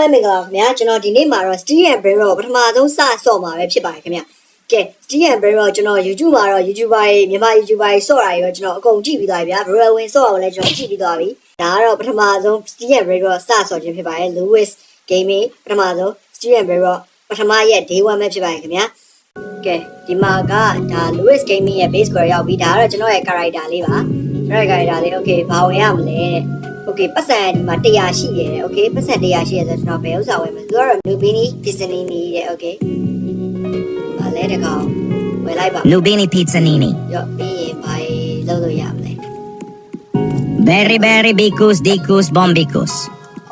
လုံးပဲမင်္ဂလာပါခင်ဗျာကျွန်တော်ဒီနေ့မှာတော့ Steel and Barrel ပထမဆုံးစဆော့မှာပဲဖြစ်ပါတယ်ခင်ဗျာကဲ Steel and Barrel ကျွန်တော် YouTube မှာတော့ YouTuber တွေမြန်မာ YouTuber တွေဆော့တာတွေရောကျွန်တော်အကုန်ကြည့်ပြီးသွားပြီဗျာ Barrel ဝင်ဆော့အောင်လည်းကျွန်တော်ကြည့်ပြီးသွားပြီဒါကတော့ပထမဆုံး Steel and Barrel စဆော့ခြင်းဖြစ်ပါတယ် Lewis Gaming ပထမဆုံး Steel and Barrel ပထမရက် Day 1ပဲဖြစ်ပါတယ်ခင်ဗျာကဲဒီမှာကဒါ Lewis Gaming ရဲ့ base score ရောက်ပြီဒါကတော့ကျွန်တော်ရဲ့ character လေးပါကျွန်တော်ရဲ့ character လေး okay ဘာဝင်ရမလဲတဲ့ okay ပတ်စံဒီမှာ100ရှိရတယ် okay ပတ်စံ100ရှိရဆိုတော့ကျွန်တော်ဘယ်ဥစ္စာဝယ်မလဲသူကတော့ Nubini Disney နေတဲ့ okay ဘာလဲတကောင်ဝယ်လိုက်ပါ Lubini Pizzanini. ရော့ပြီးရင်ဘာလုပ်လို့ရမလဲ Berry Berry Bicus Dicus Bombicus.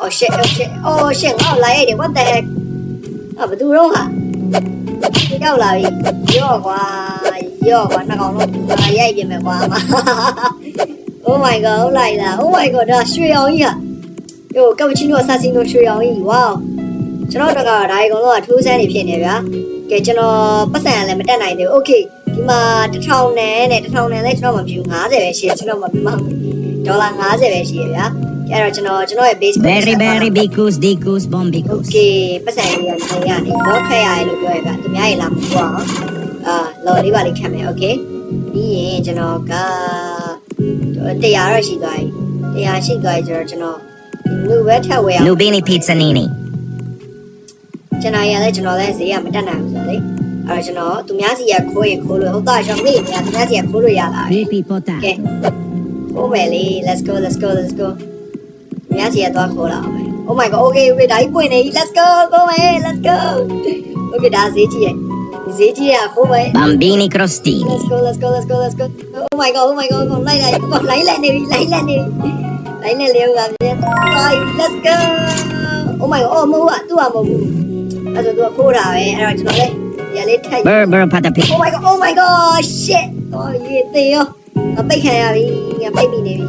oh shit oh shit oh shit ငါ့ကိုလာရတယ် what the heck အဘသူတော့ဟာဒီရောက်လာပြီရော့ကွာရော့ကွာနှစ်ကောင်လုံးငါရိုက်ပြင်မယ်ကွာ oh my god ဟုတ်လိုက်လား oh my god ဒါရွှေအောင်ကြီးဟာ yo cappuccino assassino ရွှေအောင်ကြီး wow ကျွန်တော်တို့ကတော့ဒါရီကောင်တော့ထိုးစမ်းနေဖြစ်နေဗျာကဲကျွန်တော်ပတ်စံလည်းမတက်နိုင်သေးဘူး okay ဒီမှာ1000နဲ့နဲ့1000နဲ့လည်းကျွန်တော်မပြူ50ပဲရှိတယ်ကျွန်တော်မပြူမဒေါ်လာ50ပဲရှိရဗျာအဲ့တော့ကျွန်တော်ကျွန်တော်ရဲ့ base Berry Berry Bicus Dicus Bombicus. okay ပတ်စံလေးကနေရနေတော့ခက်ရတယ်လို့ပြောရဗျာသူများရေလာမပြောအောင်အာလော်လေးပါလေးခံမယ် okay ပြီးရင်ကျွန်တော်က တရားတော့ရှိသွားပြီတရားရှိသွားပြီဆိုတော့ကျွန်တော်လူပဲထပ်ဝယ်အောင် Lubini Pizzanini. ကျွန်တော်ရလဲကျွန်တော်လဲဈေးကမတက်နိုင်ဘူးဆိုတော့လေအဲ့တော့ကျွန်တော်သူများစီကခိုးရင်ခိုးလို့ဟုတ်တာကျွန်တော်မေ့နေသူများစီကခိုးလို့ရလာတယ် Creepy Potato. ကဲခိုးမယ်လေ let's go let's go let's go သူများစီကသွားခိုးလာအောင်မယ် oh my god okay okay ဒါကြီးပွင့်နေပြီ let's go ခိုးမယ် let's go okay ဒါဈေးကြီးရဲ့ ဒီဈေးကြီးကခိုးမယ် Bambini Crostini. let's go let's go let's go let's go oh my god oh my god လိုက်လိုက်လိုက်လိုက်နေပြီလိုက်လိုက်နေပြီလိုက်နေလေဦးကမြင်သွားပြီ let's go oh my god oh မဟုတ်ဘူးသူ့ကမဟုတ်ဘူးအဲ့ဒါသူကခိုးတာပဲအဲ့တော့ကျွန်တော်လည်းရလေးထိုက် Berber Patapin. Oh my god oh my god shit 哦ရေသေးရောငါပိတ်ခံရပြီငါပိတ်မိနေပြီ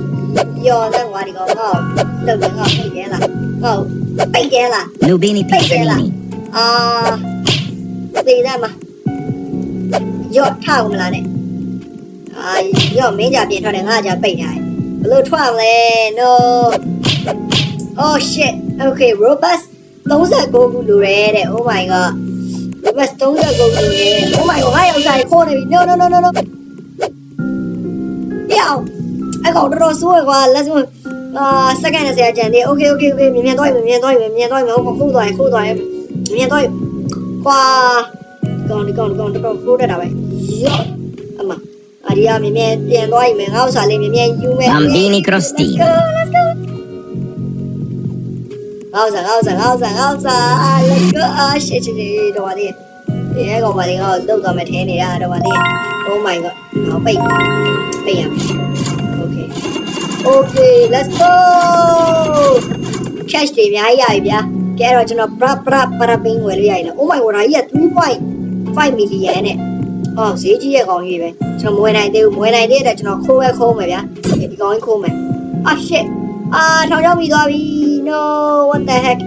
ယောနဲ့ငါဒီကောင်ဟောလုံနေငါပိတ်ရဲလားဟောပိတ်ရဲလား Lubini Pizzanini. အာသေတယ်မယောထောက်မလားနဲ့အာယောမင်းကြပြင်ထွက်တယ်ငါကြပိတ်ထားတယ်ဘလို့ထွက်မလဲ no oh shit okay robust 39ခုလိုရဲတဲ့ oh my god robust 39ခုလိုရဲ oh my god ငါရောက်စားခေါ်နေပြီ no no no no no ယောအဲ့ကောင်တော်တော်ဆိုးရကွာ let's go အာစက္ကန့်20ကျန်သေး okay okay okay မြင်မြင်တော့မြင်မြင်တော့မြင်မြင်တော့ဟုတ်ခိုးသွားရင်ခိုးသွားရင်မြင်တော့ကွာ ကောင်ဒီကောင်ဒီကောင်တော်တော်ခိုးတတ်တာပဲယောအမအရီယာမြင်မြင်ပြန်သွားရင်ငါ့ဥစားလေးမြင်မြင်ယူမယ် Bambini Let's Crostini. go let's go ငါ့ဥစားငါ့ဥစားငါ့ဥစားငါ့ဥစား let's go အာ shit shit တော့ပါသေးတယ်အဲကောင်ပါလေငါ့ကိုလောက်သွားမယ်ထင်းနေတာတော့ပါသေး oh my god ငါပိတ်ပိတ်ရမယ် okay okay let's go cash တွေအများကြီးရပြီဗျာကဲတော့ကျွန်တော် bra bra bra ping ဝယ်လို့ရရင် oh my god ဒါကြီးက 3.5 million နဲ့အော်ဈေးကြီးရဲ့ကောင်ကြီးပဲကျွန်တော်မဝယ်နိုင်သေးဘူးမဝယ်နိုင်သေးတဲ့အတွက်ကျွန်တော်ခိုးဝဲခိုးမယ်ဗျာဒီကောင်ကြီးခိုးမယ် ah shit အာထောင်ချောင်းမိသွားပြီ no what the heck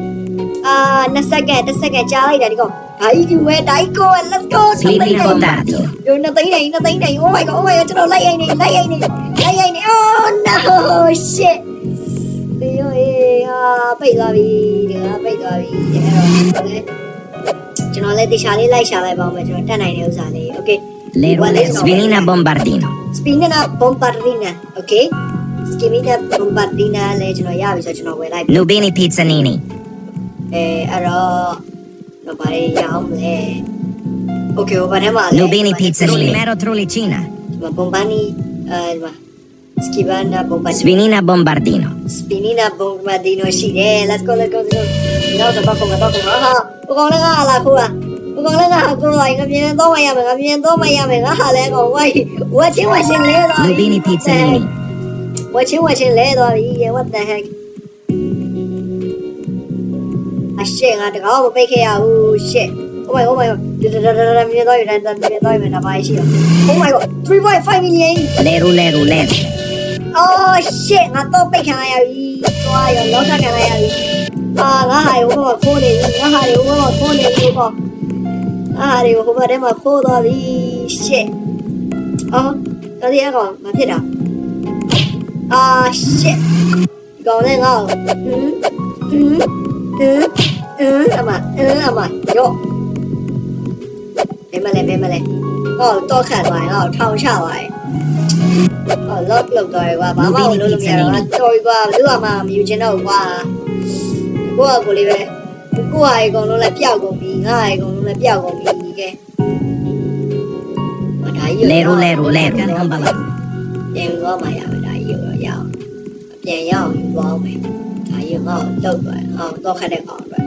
အာ2စက္ကန့်1စက္ကန့်ကြားလိုက်တာဒီကောင်ဒါကြီးယူမယ်ဒါကြီးကို let's go Sleepy Potato. yo နှစ်သိန်းနေနှစ်သိန်းနေ oh my god oh my god ကျွန်တော်လိုက်ရိုက်နေလိုက်ရိုက်နေလိုက်ရိုက်နေ oh no shit ဘေးရောအေးအာပိတ်သွားပြီဒီကပိတ်သွားပြီအဲ့တော့ ကျွန်တော်လည်းတေချာလေးလိုက်ရှာလိုက်ပါဦးမယ်ကျွန်တော်တက်နိုင်တဲ့ဥစ္စာလေး okay Lerule Svinina Bombardino. spinina bombardina okay spinina bombardina လည်းကျွန်တော်ရပြီဆိုတော့ကျွန်တော်ဝယ်လိုက်ပြီ Lubini Pizzanini. အဲအဲ့တော့တော့ဘာလေးရအောင်လဲ okay ဘာထဲမှာလဲ Lubini Pizzanini. Mero Trulicina. ဒီမှာ bombani အဲဒီမှာ skibana bombani Svinina Bombardino. spinina bombardino ရှိတယ် let's go let's go let's go နောက်တော့ဘာကုန်လဲဘာကုန်လဲဟာဘကောင်လည်းငါလာခိုးလားဘကောင်လည်းငါကိုလိုက်ငါမြင်တော့မရမယ်ငါမြင်တော့မရမယ်ငါဟာလဲကောင်ဝိုင်းဝတ်ချင်းဝတ်ချင်းလဲတော့ Lubini Pizzanini. ဝတ်ချင်းဝတ်ချင်းလဲတော့ပြီ what the heck အရှေ့ငါတကောမပိတ်ခဲ့ရဘူး shit oh my oh my ဒါဒါဒါဒါမြင်တော့ရတာမြင်တော့ရမယ်နာပါရှိရ oh my god 3.5 million Leru Leru Leru. oh shit ငါတော့ပိတ်ခံရပြီသွားရလော Oh shit, I thought they can I eat. Why you not can I eat? Ah, I had over my phone. I had over my phone. I had over my phone. I shit. Oh, có gì không? Mà thế nào? Ah shit. Còn đây không? Ừ, ừ, ừ, ừ, à mà, ừ, à mà, vô. Bé mà lên, bé mà lên. Ồ, tôi khả ngoài, ồ, thao sao vậy? ဟောတော့ခတ်သွားရင်ဟောထောင်ချသွားရင်ဟော lock လောက်သွားရင်ကွာဘာမှမလုပ်လို့မရတော့ဘူးတော်ပြီကွာဘယ်သူမှမယူချင်တော့ဘူးကွာကိုကကိုလေးပဲကိုကရေကုန်လုံးလည်းပျောက်ကုန်ပြီငါရေကုန်လုံးလည်းပျောက်ကုန်ပြီကဲဘာဒါကြီး Lero, lero, lero. Non ballo. ပြန်သွားမှရမယ်ဒါကြီးရောရအောင်ပြန်ရအောင်ယူသွားမယ်ဒါကြီးငါ့ကိုလောက်သွားဟောတော့ခတ်တဲ့ကောင်အတွက်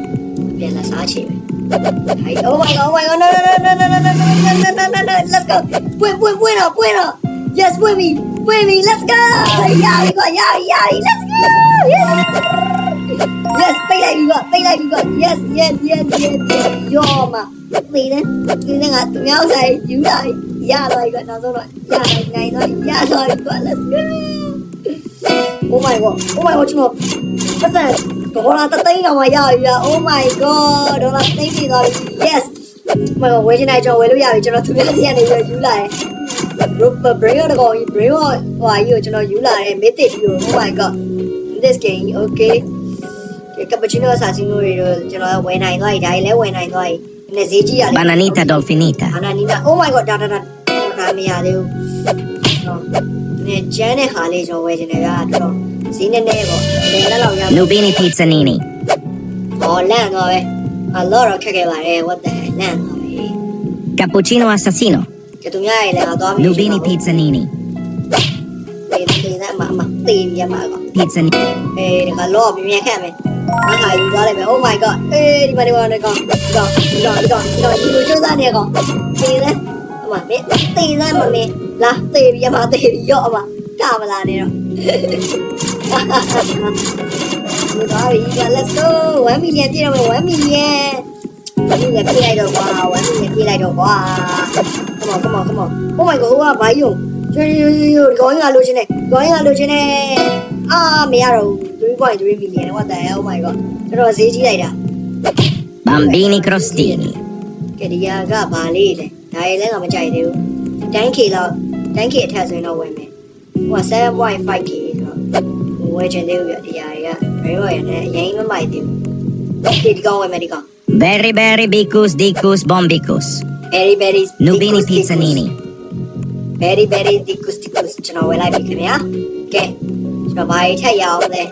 ပြန်လာစားချင်မယ်ဒါကြီး Oh my god Oh my god no no no no no no no no no no no no let's go ပွင့်ပွင့်ပွင့်တော့ပွင့်တော့ Yes, Wimmy! Wimmy, let's go! Yay, yay, yay, let's go! Yeah. Yes, payday we bay lại we got. Yes, yes, yes, yes, yes. Yo mà. Vì thế, vì thế là tụi nhau xài dữ rồi. Yeah, dạ rồi, gọi nó rồi. yeah, rồi, này dạ rồi, yeah rồi, gọi let's go! Oh my god, oh my god, trường hợp. Bất giờ, có là tao tí rồi mà yeah. oh my god, đó là tí gì rồi. Yes, mày mà quay trên này cho quay lúc giờ thì cho nó thương cái này rồi dữ lại. တော်သူများစီကနေပြီးယူလာတယ် group brain တော့ကောင်းကြီး brain ဟိုဟာကြီးကိုကျွန်တော်ယူလာတယ် mythic ပြီးတော့ Oh my god this game okay ကပချီနိုဆာစီနိုတွေတော့ကျွန်တော်ဝယ်နိုင်သွားပြီဒါကြီးလည်းဝယ်နိုင်သွားပြီနည်းဈေးကြီးရတယ် Bananita dolfinita. ဘာနာနီနာ Oh my god ဒါဒါဒါဒါမရသေးဘူးနော်နည်းကျန်းတဲ့ဟာလေးကျွန်တော်ဝယ်ချင်တယ်ဗျာတော့ဈေးနည်းနည်းပေါ့လေလက်လောက်ရမယ် Nubini pizzanini. ဟောလန့်တော့ပဲအလောတော့ခက်ခဲ့ပါတယ် what the hell လန့်တော့ပဲ Cappuccino assassino. ကျသူများရေလည်းငါသွားမ Nubini pizzanini. တေးတေးနဲ့မမတေးပြမှာကော Pizzanini. အေးဒီကလော့မြင်မြင်ခက်မယ်ငါဟာယူသွားလိုက်မယ် Oh my god အေးဒီမှာဒီမှာဒီကောင်ဒီကောင်ဒီကောင်ဒီကောင်ဒီကောင်ဒီလိုကျိုးစားနေကောင်တေးလဲအမမင်းတေးလဲမမင်းလာတေးပြမှာတေးရော့အမကမလာနေတော့ဒီပါရီက let's go 1 million ပြည့်တော့မယ်1 million 1 million ပြည့်လိုက်တော့ကွာ1 million ပြည့်လိုက်တော့ကွာ come on come on come on oh my god ဟိုကဘာယုံကျွေးဒီကောင်ကြီးကလိုချင်နေဒီကောင်ကြီးကလိုချင်နေအာမရတော့3.3 million what the hell oh my god တော်တော်ဈေးကြီးလိုက်တာ Bambini crostini. ကဲဒီဟာကဘာလေးလဲဒါရည်လည်းငါမကြိုက်သေးဘူး 10k လောက် 10k အထက်ဆိုရင်တော့ဝယ်မယ်ဟိုက 7.5k ဆိုတော့ဝယ်ချင်သေးဘူးပြဒီဟာတွေကဘယ်တော့ရနဲ့အရင်မမိုက်သေးဘူးဒီဒီကောင်ဝယ်မယ်ဒီကောင် Berry berry bicus dicus bombicus. very very Nubini pizzanini. very very dicus dicus ကျွန်တော်ဝယ်လိုက်ပြီခင်ဗျာကဲကျွန်တော်ဘာကြီးထက်ရအောင်လဲ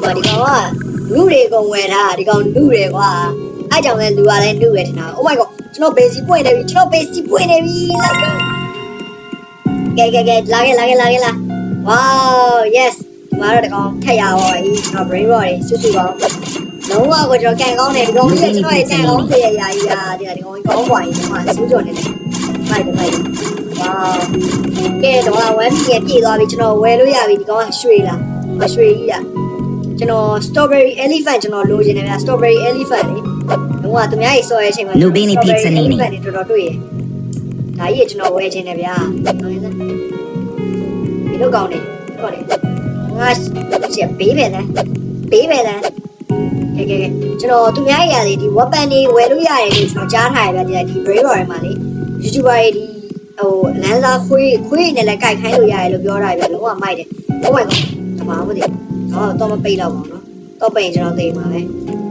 ဟိုဒီကောင်ကလူတွေကုန်ဝယ်တာဒီကောင်လူတွေကွာအဲ့ကြောင့်လဲလူကလည်းလူရထင်တာ Oh my god ကျွန်တော် base ပွင့်နေပြီကျွန်တော် base ပွင့်နေပြီ let's go ကဲကဲကဲလာခဲ့လာခဲ့လာခဲ့လာ wow yes ဒီမှာတော့ဒီကောင်ထက်ရပါပြီကျွန်တော် brain rot တွေစွတ်စွတ်ကောင်း လုံးဝကိုကျွန်တော်ကန်ကောင်းတယ်ဒီကောင်ကြီးကကျွန်တော်ရဲ့ကန်ကောင်းဖြစ်ရရာကြီးဟာဒီကဒီကောင်ကြီးကောင်းပွားရင်ဟာစူးကြော်နေတယ်ဘိုက်ဘိုက်ဝါကဲဒေါ်လာ1ပြည်ပြည့်သွားပြီကျွန်တော်ဝယ်လို့ရပြီဒီကောင်ကရွှေလားမရွှေကြီးလားကျွန်တော် strawberry elephant ကျွန်တော်လိုချင်တယ်ဗျာ strawberry elephant လေလုံးဝသူများကြီးစော်ရဲ့အချိန်မှာ Lubini pizza nini တော်တော်တွေ့ရဒါကြီးကကျွန်တော်ဝယ်ချင်တယ်ဗျာဟုတ်ရဲ့ဒီလိုကောင်းတယ်ဟုတ်တယ်ငါချက်ဘေးပဲလားဘေးပဲလား ကဲကဲကဲကျွန်တော်သူများကြီးရတယ်ဒီ weapon တွေဝယ်လို့ရတယ်လို့ကျွန်တော်ကြားထားရဗျာဒီဒီ brave တွေမှာလေ YouTuber တွေဒီဟိုလမ်းစားခွေးခွေးနဲ့လည်းကြိုက်ခိုင်းလို့ရတယ်လို့ပြောတာဗျာလုံးဝမိုက်တယ် Oh my god တမမသိတော့တော့မပိတ်တော့ပါဘူးနော်တော့ပိတ်ကျွန်တော်သိမှာပဲ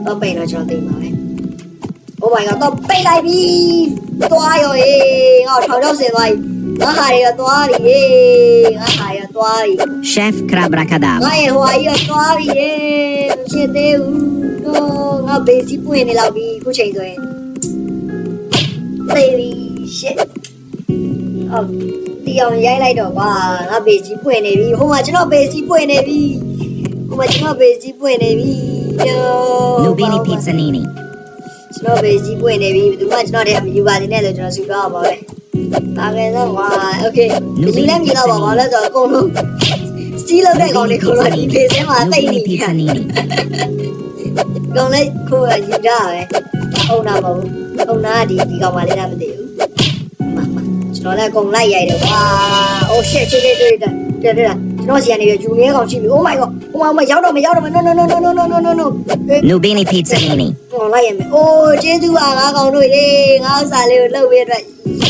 တော့ပိတ်တော့ကျွန်တော်သိမှာပဲ Oh my god တော့ပိတ်လိုက်ပြီသွားရောဟေးငါထောင်ချောက်စင်သွားပြီငါဟာရရသွားပြီဟေးငါဟာရသွားပြီ Chef Crabra ငါရဲ့ဟိုဟာကြီးကသွားပြီဟေးမဖြစ်သေးဘူးတော့ ငါဘေးစီးပွင့်နေလောက်ပြီခုချိန်ဆိုရင်သေပြီရှစ်အော်တီအောင်ရိုက်လိုက်တော့ကွာငါဘေးစီးပွင့်နေပြီဟိုမှာကျွန်တော်ဘေးစီးပွင့်နေပြီဟိုမှာကျွန်တော်ဘေးစီးပွင့်နေပြီလူဘီနီပီဇနီနီကျွန်တော်ဘေးစီးပွင့်နေပြီဘယ်သူမှကျွန်တော်တည်းမယူပါသေးနဲ့လို့ကျွန်တော်စုကောင်းပါပဲ။ဒါကလည်းတော့ကွာ okay ဒီလည်းမြည်တော့ပါဘာလဲဆိုတော့အကုန်လုံးစီးလို့တဲ့ကောင်တွေကတော့ဒီဖေးစင်းမှာတိတ်နေပြီ။ ကောင်လေးကိုယ်ကယူကြပဲအုံနာမဟုတ်အုံနာကဒီဒီကောင်မလေးလားမသိဘူးမမကျွန်တော်လည်းအကုန်လိုက်ရိုက်တယ်ကွာ oh shit shit shit shit တဲ့တဲ့တဲ့ကျွန်တော်စီကနေပြီးယူနေကောင်ရှိပြီ oh my god oh my god ရောက်တော့မရောက်တော့မ no no no no no no no no no Nubini pizzanini. ဟောလိုက်ရမယ်အိုးကျေးဇူးပါငါကောင်တို့ရေငါဥစ္စာလေးကိုလှုပ်ပေးအတွက်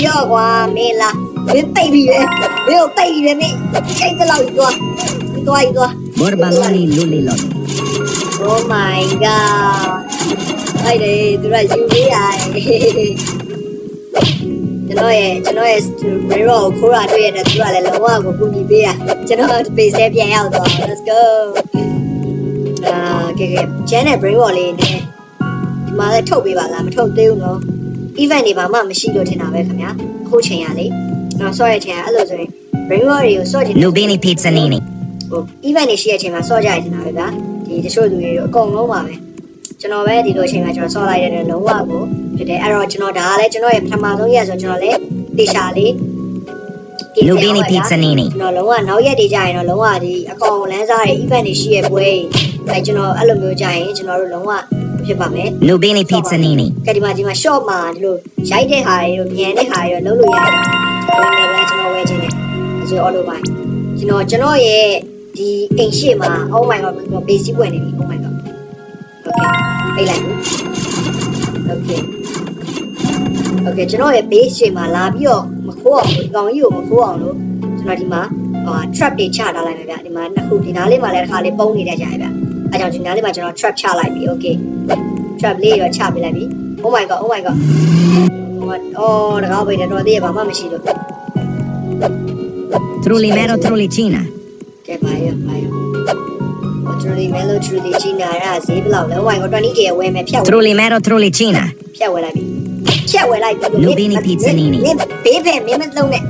ရော့ကွာမင်းလားမင်းတိတ်ပြီပဲမင်းကိုတိတ်ပြီပဲမင်းချိန်တလောက်ယူသွားယူသွားယူသွား Borbaloni luliloni. Oh my god လိုက်တယ်သူကယူပေးရတယ်ကျွန်တော်ရဲ့ကျွန်တော်ရဲ့ဘယ်တော့ခိုးရတွေ့ရတယ်သူကလည်းလုံးဝကိုကူညီပေးရကျွန်တော်ဘေးဆဲပြန်ရောက်တော့ let's go အာကဲကဲကျန်တဲ့ brain wall လေးနဲ့ဒီမှာလည်းထုတ်ပေးပါလားမထုတ်သေးဘူးနော် event တွေဘာမှမရှိလို့ထင်တာပဲခင်ဗျာအခုချိန်ရလေနော်ဆော့ရချိန်ကအဲ့လိုဆိုရင် brain wall တွေကိုဆော့ချင်တယ် Nubini Pizzanini. ဟို event တွေရှိတဲ့အချိန်မှာဆော့ကြရတင်တာပဲဗျာ ဒီတချို့လူတွေတော့အကုန်လုံးပါပဲကျွန်တော်ပဲဒီလိုအချိန်မှာကျွန်တော်ဆော့လိုက်တဲ့လုံးဝကိုဖြစ်တယ်အဲ့တော့ကျွန်တော်ဒါကလည်းကျွန်တော်ရဲ့ပထမဆုံးရက်ဆိုကျွန်တော်လည်းတေချာလေး Nubini Pizzanini. ကျွန်တော်လုံးဝနောက်ရက်တွေကြရင်တော့လုံးဝဒီအကောင်လန်းစားတွေ event တွေရှိရဲ့ပွဲအဲကျွန်တော်အဲ့လိုမျိုးကြရင်ကျွန်တော်တို့လုံးဝဖြစ်ပါမယ် Nubini Pizzanini. ကဲဒီမှာဒီမှာ short မှာဒီလိုရိုက်တဲ့ဟာတွေတို့မြန်တဲ့ဟာတွေတော့လုံးလို့ရတယ်။ဒါပေမဲ့ကျွန်တော်ဝယ်ခြင်းနဲ့ဆို auto buy ကျွန်တော်ကျွန်တော်ရဲ့ ဒီအိမ်ရှိမှာ oh my god ကျွန်တော် basic ဝင်နေပြီ oh my god okay ပြေးလိုက်ဘူး okay okay ကျွန်တော်ရဲ့ base ရှိမှာလာပြီးတော့မခိုးအောင်ဒီကောင်ကြီးကိုမခိုးအောင်လို့ကျွန်တော်ဒီမှာဟာ trap တွေချထားလိုက်မယ်ဗျဒီမှာနှစ်ခုဒီနားလေးမှာလည်းတစ်ခါလေးပုံနေတဲ့ကြရဗျအဲကြောင့်ဒီနားလေးမှာကျွန်တော် trap ချလိုက်ပြီ okay trap လေးရောချပေးလိုက်ပြီ oh my god oh my god ဟိုအော်တကားပိတ်တယ်တော်သေးရဘာမှမရှိလို့ Trullimero Trullicina. ကဲပါရပါရဟို truly melo truly ကြီးနာရဈေးဘယ်လောက်လဲ oh my god 20k ဝယ်မယ်ဖြတ်ဝယ် Trullimero Trullicina. ဖြတ်ဝယ်လိုက်ပြီဖြတ်ဝယ်လိုက်ပြီ Nubini Pizzanini မင်းဘေးပဲမင်းမလုံးနဲ့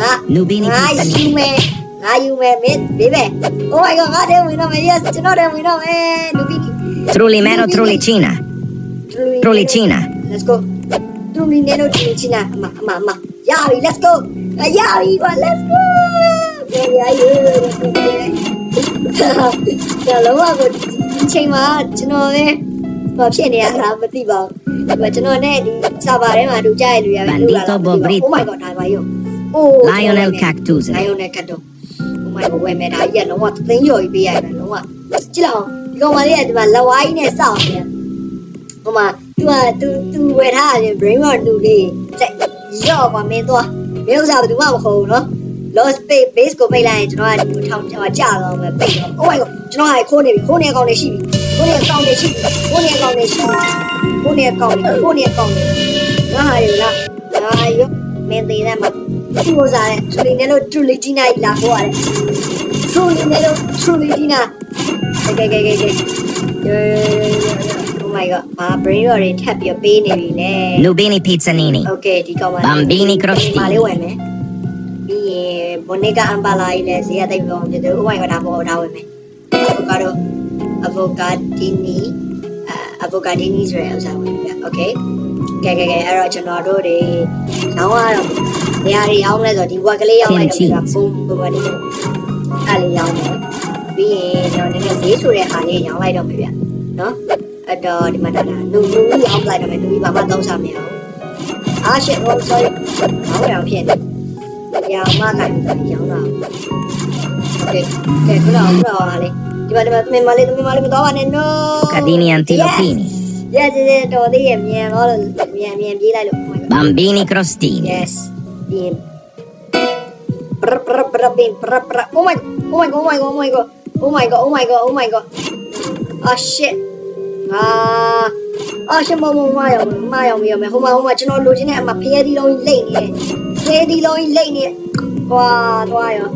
ငါ Nubini ငါယူ Pizzanini. မယ်ငါယူမယ်မင်းဘေးပဲ oh my god ငါတဲ့ဝင်တော့မယ် yes ကျွန်တော်တဲ့ဝင်တော့မယ် Nubini Trullimero Trullicina. Trullicina. let's go truly melo truly ကြီးနာအမအမအမရပြီ let's go ရပြီကွာ let's go ပြန်ရရေးကျွန်တော်လုံးဝကိုဒီချိန်မှာကျွန်တော်လည်းဘာဖြစ်နေရတာမသိပါဘူးဒါပေမဲ့ကျွန်တော်နဲ့ဒီစာပါထဲမှာတူကြရလူရပဲလူလာ Bandito Bobrito. Oh my god ဒါပါရော Oh Lionel Cactus. Lionel Cactus Oh my god ဝယ်မယ်ဒါကြီးကလုံးဝသိန်းကျော်ကြီးပေးရတယ်လုံးဝကြည့်လောက်ဒီကောင်မလေးကဒီမှာလက်ဝါးကြီးနဲ့စောင့်နေဟိုမှာ तू က तू तू ဝယ်ထားတယ် brain rot လူလေးတဲ့ရော့ပါမင်းသွားမင်းဥစားဘယ်သူမှမခေါ်ဘူးနော် lost space base ကိုပိတ်လိုက်ရင်ကျွန်တော်ကဒီထောင်ဟိုကြာတော့မယ်ပိတ်တော့ oh my god ကျွန်တော်ကခိုးနေပြီခိုးနေအကောင်တွေရှိပြီခိုးနေအကောင်တွေရှိပြီခိုးနေအကောင်တွေရှိပြီခိုးနေအကောင်တွေခိုးနေအကောင်တွေငါဟာရလားငါရောမင်းသေးတယ်မှာသူ့ဥစားတဲ့သူလေးနဲ့လို့သူလေးကြီးနိုင်လာဟိုရတယ်သူလေးနဲ့လို့သူလေးကြီးနာကဲကဲကဲကဲ Oh my god ဘာ brain rot တွေထပ်ပြီးပေးနေပြီလေ Nubini Pizzanini. Okay ဒီကောင်မ Bambini crostini မာလေးဝင်မယ်ပြီး ရင်ဘိုနီကာအမ်ပါလာကြီးလည်းဈေးရသိပ်ပြောင်းဖြစ်တယ်။ Oh my god ဒါပေါ်ဒါဝင်မယ်။ avocado avocadini အာ avocadini ဆိုတဲ့ဥစ္စာဝင်ပြ။ Okay ကဲကဲကဲအဲ့တော့ကျွန်တော်တို့တွေရောင်းရတော့နေရာတွေရောင်းလဲဆိုတော့ဒီဝက်ကလေးရောင်းလိုက်တော့ပြပုံပုံပါနေအဲ့လေးရောင်းတယ်။ပြီးရင်ကျွန်တော်နည်းနည်းဈေးဆိုတဲ့ဟာလေးရောင်းလိုက်တော့မယ်ဗျ။နော်အဲ့တော့ဒီမှာဒါဒါနူနူရောင်းလိုက်တော့မယ်နူကြီးဘာမှသုံးစားမရအောင်။အားရှစ် oh sorry ဘာလို့ရောင်ဖြစ်နေ။ ရောင်မကလည်းရောင်းတာ။ Okay ကဲခုနကခုနကဟာလေးဒီမှာဒီမှာမင်းမလေးမင်းမလေးမတော်ပါနဲ့ no Cadini Antilopini. yes yes တော်သေးရဲ့မြန်တော့မြန်မြန်ပြေးလိုက်လို့ oh my god Bambini Crostini. yes ပြင်ပရပရပရပင်ပရပရ oh my oh my god oh my god oh my god oh my god oh my god ah shit အာအာရှမမမရောမရောမရောမယ်ဟိုမှာဟိုမှာကျွန်တော်လိုချင်တဲ့အမဖျဲသီးလုံးကြီးလိမ့်နေ တယ်ဖျဲသီးလုံးကြီးလိမ့်နေတယ်ဟွာသွားရော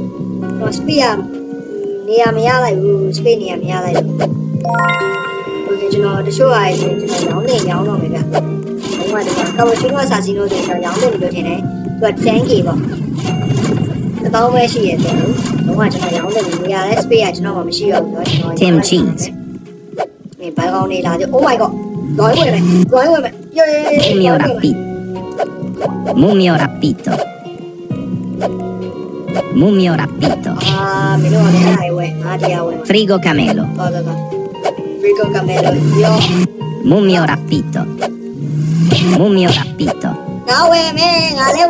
တော့စပီယာနေရာမရလိုက်ဘူးစပီနေရာမရလိုက်ဘူးโอเคကျွန်တော်တချို့အားဖြင့်ကျွန်တော်ရောင်းနေရောင်းတော့မယ်ဗျဟိုမှာဒီမှာကာဝချင်းကစာစီလို့ဆိုကျွန်တော်ရောင်းနေလို့ထင်တယ်သူက 10k ပေါ့တပေါင်းပဲရှိရဲ့ဆိုတော့ဘုံကကျွန်တော်ရောင်းတယ်နေရာလဲ space ကကျွန်တော်မှမရှိတော့ဘူးเนาะကျွန်တော် Tim Cheese. နေဘိုင်ကောင်းနေလာကြ Oh my god ဂိုင်းဝင်မယ်ဂိုင်းဝင်မယ်ယေး Mumio Rapito. Mumio Rapito. Mumio Rapito. အာမင်းတို့က လည်းအဲ့ဒါတွေဝယ်ငါတရားဝယ် Frigo Camelo. တော်တော်တော် Rico Camelo ယော Mumio Rapito. Mumio Rapito. ငါဝယ်မယ်ငါလည်း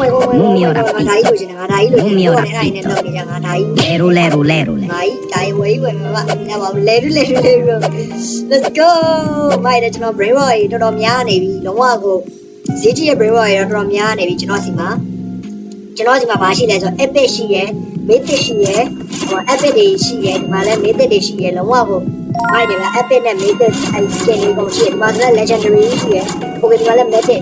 ဝယ်မယ် Mumio Rapito. အဲ့ဒါကြီးငါလည်းဝယ် Oh my god Oh my god Mumio ငါ Rapito. ဒါကြီးလိုချင်တယ်ငါဒါကြီးလိုချင်တယ် Mumio အဲ့ဒါကြီးနဲ့ Rapito. လောက်နေကြငါဒါကြီး Leru leru lerule. ငါကြီးဒါကြီးဝယ်ကြီးဝယ်မယ်ဗျအဲ့ပါလဲတူလဲတူလဲတူ Let's go မိုက်တယ်ကျွန်တော် brain roll ကြီးတော်တော်များနေပြီလုံးဝကိုဈေးကြီးရဲ့ brain roll ကြီးတော်တော်များနေပြီကျွန်တော်စီမှာကျွန်တော်စီမှာဘာရှိလဲဆို epic ရှိရယ် mythic ရှိရယ်ဟို epic တွေရှိရယ်ဒီမှာလည်း mythic တွေရှိရယ်လုံးဝကို မိုက်တယ်လား epic နဲ့ mythic အဲ skin လေးကုန်ရှိတယ်ဒီမှာဆိုလည်း legendary ရှိတယ် okay ဒီမှာလည်း mythic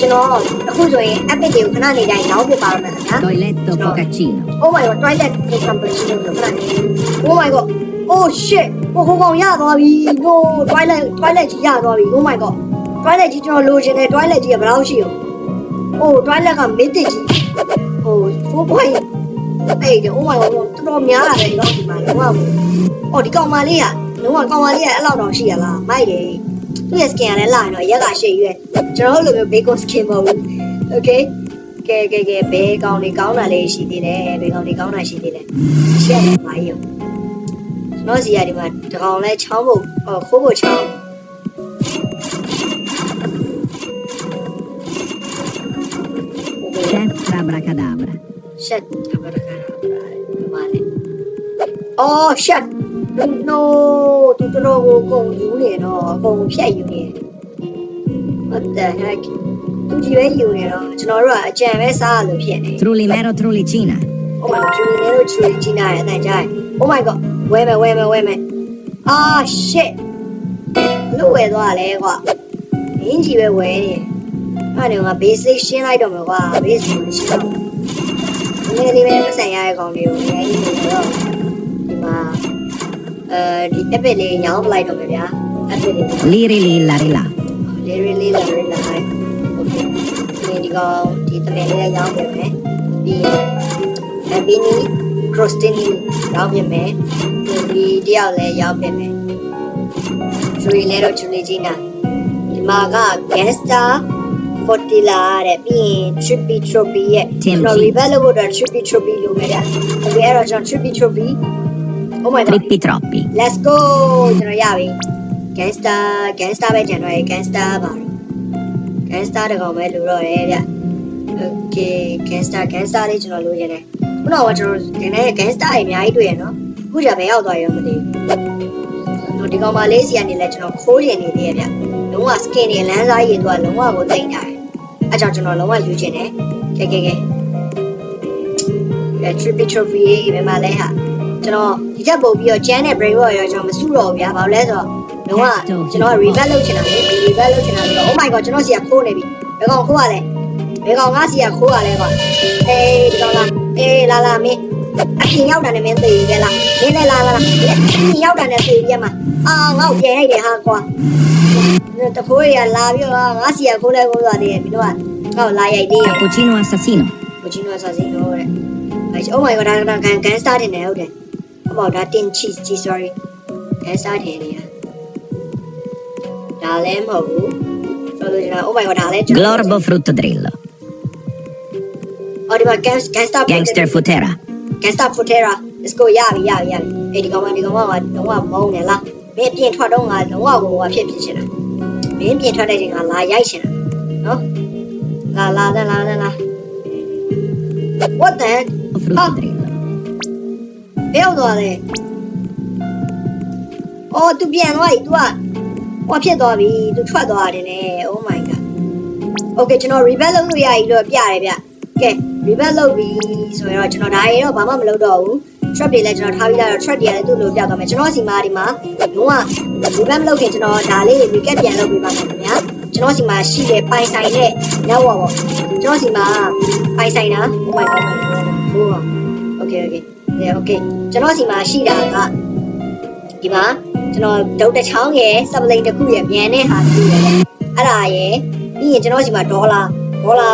ကျွန်တော်အခုဆိုရင် epic တွေကိုခဏနေတိုင်းရောင်းပြပါရမယ်ခင်ဗျာ Toiletto focaccino. Oh my god toilet cappuccino လို့ခဏနေ Oh my god Oh shit ဟိုဟိုကောင်ရသွားပြီ No toilet toilet ကြီးရသွားပြီ Oh my god toilet ကြီးကျွန်တော်လိုချင်တယ် toilet ကြီးကဘယ်လောက်ရှိရော Oh toilet က mythic ကြီးဟို4 point အဲ့ဒီ Oh my god တော်တော်များလာတယ်ဒီကောင်ဒီမှာလုံးဝအော်ဒီကောင်မလေးက လုံးဝကောင်မလေးကအဲ့လောက်တောင်ရှိရလားမိုက်တယ်သူ့ရဲ့ skin ကလည်းလာရင်တော့ရက်ကရှိရွယ်ကျွန်တော်တို့လိုမျိုး bacon skin မဟုတ်ဘူး Okay ကဲကဲကဲဘဲကောင်းလေးကောင်းတာလေးရှိသေးတယ်ဘဲကောင်းလေးကောင်းတာရှိသေးတယ်ရှက်တယ်မာကြီးရောကျွန်တော်စီရဒီမှာတကောင်လဲချောင်းဖို့ဟောခိုးဖို့ချောင်း Chef Abracadabra. ရှက်ထပ်ပါတခါဒီမှာလေအော်ရှက် no သူတို့ကိုကုန်ယူနေတော့အကုန်ဖြတ်ယူနေ What the heck သူကြီးပဲယူနေတော့ကျွန်တော်တို့ကအကြံပဲစားရလို့ဖြစ်နေ Trullimero Trullicina. Oh my god, Julie Nero Julie Gina ရဲ့အတန်ကြားတယ်။ Oh my god, ဝဲမယ်ဝဲမယ်ဝဲမယ်။ Ah shit. လို့ဝဲသွားလဲကွာ။အင်းကြီးပဲဝဲနေ။အဲ့ဒါက base လေးရှင်းလိုက်တော့မယ်ကွာ။ base ကိုရှင်းတော့။ဒီနေ့လေးပဲပတ်စံရတဲ့ကောင်လေးကိုရိုင်းနေတော့ဒီမှာ အဲဒီ epic လေးရောင်းပလိုက်တော့မယ်ဗျာ။ epic လေး Liri lilla rilà. လေးလေးလေးလာလေးလာလိုက်။ Okay. ဒီဒီကောင်ဒီတမန်လေးရောင်းပြမယ်။ပြီးအဘီနီခရစ်စတင်နီရောင်းပြမယ်။ဒီတယောက်လည်းရောင်းပြမယ်။ဂျူရီလဲတော့ဂျူလီဂျီနာဒီမှာက gangster Fortila တဲ့ပြီးရင် Trippy Trophy ရဲ့ Tim ကျွန်တော် G. rebel လုပ်ဖို့အတွက် Trippy Trophy လုပ်မယ်ဗျ။ Okay အဲ့တော့ကျွန်တော် Trippy Trophy Oh my god Trippi troppi. let's go ကျွန်တော်ရပြီ gangster gangster ပဲကျန်တော့ရယ် gangster ပါတော့ gangster တကောင်ပဲလိုတော့ရယ်ဗျ okay gangster gangster လေးကျွန်တော်လိုချင်တယ်ခုနကကျွန်တော်ဒီနေ့ gangster တွေအများကြီးတွေ့ရနော်အခုကျဘယ်ရောက်သွားရောမသိဘူးဒီကောင်မလေးစီကနေလဲကျွန်တော်ခိုးချင်နေသေးရဗျလုံးဝ skin တွေလမ်းစားရည်တော့လုံးဝကိုတိတ်တာတယ်အဲကြောင့်ကျွန်တော်လုံးဝယူချင်တယ်ကဲကဲကဲအဲ trippy trophy ရေးပဲမလဲဟာကျွန်တော်ဒီ ချက်ပို့ပြီးတော့ Jan နဲ့ Brain Roll ရောကျွန်တော်မစုတော့ဘူးဗျာဘာလို့လဲဆိုတော့လုံးဝကျွန်တော် rebat လုပ်ချင်တာလေ rebat လုပ်ချင်တာဆိုတော့ oh my god ကျွန်တော်စီကခိုးနေပြီဘယ်ကောင်ခိုးရလဲဘယ်ကောင်ငါစီကခိုးရလဲကွာအေးဒီကောင်လားအေးလာလာမင်းအပြင်ရောက်တာနဲ့မင်းသိရလားမင်းလည်းလာလာလာအပြင်ရောက်တာနဲ့သိရမှာအာငါ့ကိုပြန်လိုက်တယ်ဟာကွာတခိုးရလာပြီးတော့ငါစီကခိုးလဲခိုးသွားတယ်ပြီးတော့ငါ့ကိုလာရိုက်သေးတယ် Cappuccino assassino. ကိုချင်းတော့စာစင်းတော့တဲ့အဲ Oh my god ဒါကကန်ကန်စတာတင်နေဟုတ်တယ်ဟော ပေါ့ဒါတင် cheese ကြီး sorry ကန်စတာတင်နေရဒါလည်းမဟုတ်ဘူးဆိုလို့ကျွန်တော် Oh my god ဒါလည်း Glorbo frutto drillo. အော်ဒီမှာကန်ကန်စတာ Gangster futera. ကန်စတာ futera let's go ရပြီရပြီရပြီအေးဒီကောင်မဒီကောင်မကလုံးဝမုန်းနေလားမင်းပြင်ထွက်တော့ငါလုံးဝကိုဟိုဖြစ်ဖြစ်ချင်တာမင်းပြင်ထွက်တဲ့ချိန်ကလာရိုက်ချင်တာနော်လာလာလာလာလာ What the heck Frutto Ah. drillo. ဘယ်ရောက်သွားလဲ။အော် तू ပြန်သွားပြီ तू ကဟောဖြစ်သွားပြီ तू ထွက်သွားတယ်နဲ့ Oh my god ။ Okay ကျွန်တော် rebel လုပ်လို့ရပြီလို့ပြရတယ်ဗျ။ကဲ rebel လုပ်ပြီဆိုရင်တော့ကျွန်တော်ဒါရေတော့ဘာမှမလုပ်တော့ဘူး။ trap တွေလည်းကျွန်တော်ထားပြီးသားတော့ trap တွေလည်းသူ့လိုပြသွားမယ်။ကျွန်တော်စီမှာဒီမှာလုံးဝ rebel မလုပ်ခင်ကျွန်တော်ဒါလေး recap ပြန်လုပ်ပေးပါမယ်ခင်ဗျာ။ကျွန်တော်စီမှာရှိတဲ့ပိုင်ဆိုင်တဲ့ network ပေါ့။ကျွန်တော်စီမှာပိုင်ဆိုင်တာ Oh my god ။ဟိုး Okay okay เดี๋ยวโอเคကျွန်တော်စီမှာရှိတာကဒီမှာကျွန်တော်ဒုတ်တစ်ချောင်းရယ်စပလိန်တစ်ခုရယ်မြန်တဲ့ဟာတစ်ခုရယ်အဲ့ဒါရယ်ပြီးရင်ကျွန်တော်စီမှာဒေါ်လာဒေါ်လာ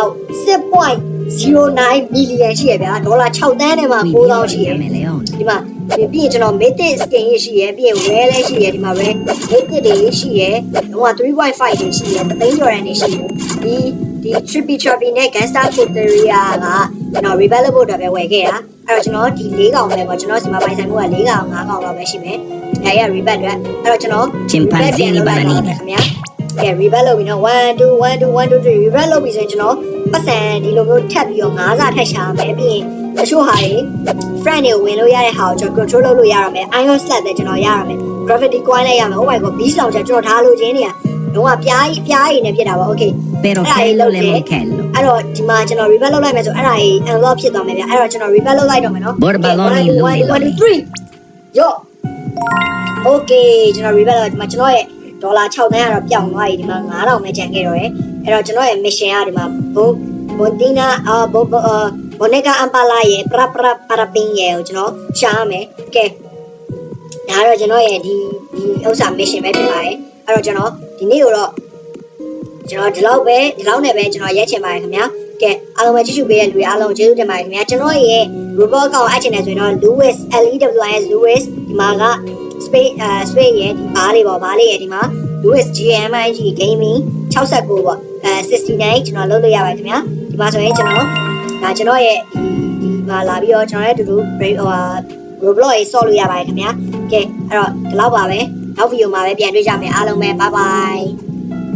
6.09 million ရှိရယ်ဗျာဒေါ်လာ6တန်းနဲ့မှ Qui 9000 vive ရှိရယ် il leone. ဒီမှာပြီးရင်ကျွန်တော် mythic skin ရရှိရယ်ပြီးရင် rare လည်းရှိရယ်ဒီမှာ rare mythic တွေရှိရယ်ဟိုက3.5တွေရှိရယ်တသိန်းကျော်ရန်တွေရှိရယ်ဒီဒီ trippy trippy နဲ့ gangster coteria ကကျွန်တော် rebel ဖို့အတွက်ပဲဝယ်ခဲ့တာ အဲ့တော့ကျွန်တော်ဒီ၄ကောင်ပဲပေါ့ကျွန်တော်ဒီမှာပိုင်ဆိုင်မှုက၄ကောင်၅ကောင်လောက်ပဲရှိမယ်ဒါရ rebel အတွက်အဲ့တော့ကျွန်တော် Chimpanzini bananini. ခင်ဗျာကဲ rebel လုပ်ပြီးတော့1 2 1 2 1 2 3 rebel လုပ်ပြီးဆိုရင်ကျွန်တော်ပတ်စံဒီလိုမျိုးထပ်ပြီးတော့၅စားထပ်ရှာမယ်ပြီးရင်တချို့ဟာတွေ friend တွေကိုဝင်လို့ရတဲ့ဟာကိုကျွန်တော် control လုပ်လို့ရရမယ် iron slab လည်းကျွန်တော်ရရမယ် gravity coin လည်းရမယ် oh my god beast launcher ကျွန်တော်ထားလို့ခြင်းနေရတော့ပြားကြီးပြားကြီးနဲ့ဖြစ်တာပါ okay Pero Ah, quello lo le che- monchello. အဲ့တော့ဒီမှာကျွန်တော် rebel လုပ်လိုက်မယ်ဆိုအဲ့ဒါကြီး unlock ဖြစ်သွားမယ်ဗျအဲ့တော့ကျွန်တော် rebel လုပ်လိုက်တော့မယ်နော် Borbaloni Okay, one, one, lumiloni. one, two, three ယော okay ကျွန်တော် rebel တော့ဒီမှာကျွန်တော်ရဲ့ဒေါ်လာ6တန်းကတော့ပျောက်သွားပြီဒီမှာ9000ပဲကျန်ခဲ့တော့တယ်အဲ့တော့ကျွန်တော်ရဲ့ mission ကဒီမှာဘုံဘွန်တီနာအာဘဘဘိုနေကာအမ်ပါလာရဲ့ပရပရပရပင်းရဲ့ကိုကျွန်တော်ရှားမယ်ကဲဒါကတော့ကျွန်တော်ရဲ့ဒီဒီဥစ္စာ mission ပဲဖြစ်ပါတယ်အဲ့တော့ကျွန်တော်ဒီနေ့ကိုတော့ ကျွန်တော်ဒီလောက်ပဲဒီလောက်နဲ့ပဲကျွန်တော်ရက်ချင်ပါတယ်ခင်ဗျာကဲအားလုံးပဲကြည့်ရှုပေးတဲ့လူတွေအားလုံးကျေးဇူးတင်ပါတယ်ခင်ဗျာကျွန်တော်ရဲ့ robot ကောင်အပ်ချင်တယ်ဆိုရင်တော့ Lewis LEWIS Lewis ဒီမှာက space အဲ space ရဲ့ဒီဘားလေးပေါ့ဘားလေးရဲ့ဒီမှာ Lewis GMIG Gaming 69ပေါ့အဲ69ကျွန်တော်လုပ်လို့ရပါတယ်ခင်ဗျာဒီမှာဆိုရင်ကျွန်တော်ဒါကျွန်တော်ရဲ့ဒီဒီမှာလာပြီးတော့ကျွန်တော်ရဲ့တူတူ break ဟိုဟာ Roblox ရေးဆော့လို့ရပါတယ်ခင်ဗျာကဲအဲ့တော့ဒီလောက်ပါပဲနောက်ဗီဒီယိုမှာပဲပြန်တွေ့ကြမယ်အားလုံးပဲ bye bye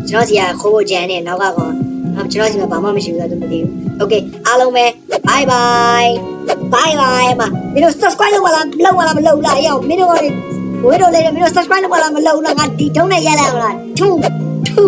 ကျွန်တော်စီကခိုးဖို့ကြမ်းနေနောက်ကကောင်နောက်ကျွန်တော်စီမှာဘာမှမရှိဘူးဆိုတော့မသိဘူး okay အားလုံးပဲ bye bye bye bye အမမင်းတို့ subscribe လုပ်ပါလားလုပ်ပါလားမလုပ်လားအရောက်မင်းတို့ကဝေးတော့လေမင်းတို့ subscribe လုပ်ပါလားမလုပ်လားငါဒီထုံးနဲ့ရက်လိုက်မလားထူထူ